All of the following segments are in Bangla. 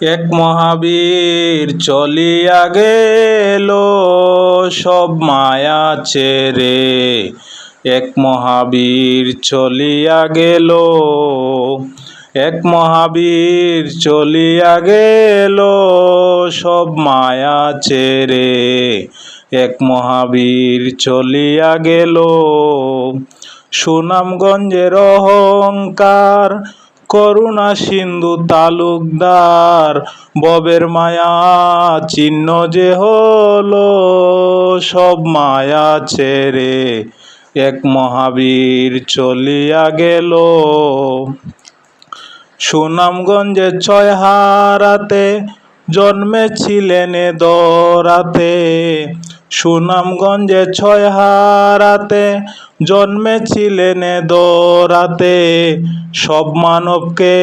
এক মহাবীর চলিয়া গেল, সব মায়া ছেড়ে। এক মহাবীর চলিয়া গেল, এক মহাবীর চলিয়া গেল, সব মায়া ছেড়ে। এক মহাবীর চলিয়া গেল, সুনামগঞ্জের অহংকার করুণা সিন্ধু তালুকদার, ববের মায়া, চিহ্ন যে হলো সব মায়া ছেড়ে এক মহাবীর চলিয়া গেল। সুনামগঞ্জে ছয় হারাতে জন্মেছিলেন দরাতে। সুনামগঞ্জে ছয় হারাতে জন্মেছিলেন দরাতে। সব মানবকে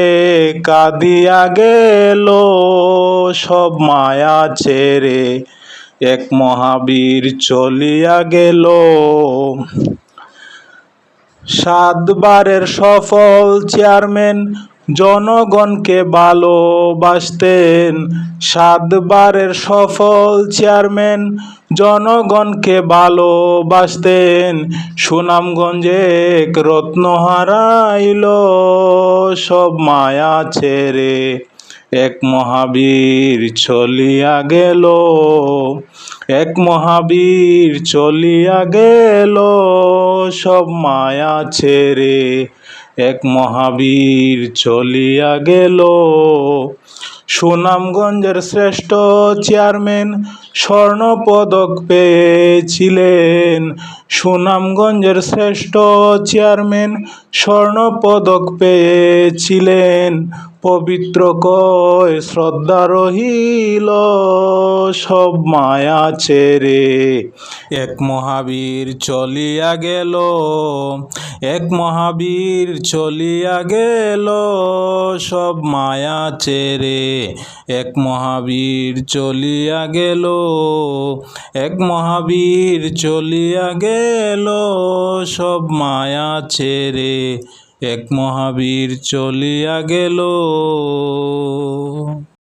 কাঁদিয়া গেল, সব মায়া ছেড়ে এক মহাবীর চলিয়া গেল। সাতবারের সফল চেয়ারম্যান জনগণকে ভালোবাসতেন। সাতবারের সফল চেয়ারম্যান জনগণকে ভালোবাসতেন। সুনামগঞ্জে রত্ন হারাইল সব মায়া ছেড়ে এক মহাবীর চলিয়া গেল, এক মহাবীর চলিয়া গেল, সব মায়া ছেড়ে এক মহাবীর চলিয়া গেল। সুনামগঞ্জের শ্রেষ্ঠ চেয়ারম্যান স্বর্ণপদক পেয়েছিলেন। সুনামগঞ্জের শ্রেষ্ঠ চেয়ারম্যান স্বর্ণপদক পেয়েছিলেন। পবিত্র কয় শ্রদ্ধা রহিল সব মায়া ছেড়ে। এক মহাবীর চলিয়া গেল এক মহাবীর চলিয়া গেল সব মায়া ছেড়ে। এক মহাবীর চলিয়া গেল, এক মহাবীর চলিয়া গেল সব মায়া ছেড়ে। এক মহাবীর চলিয়া গেল।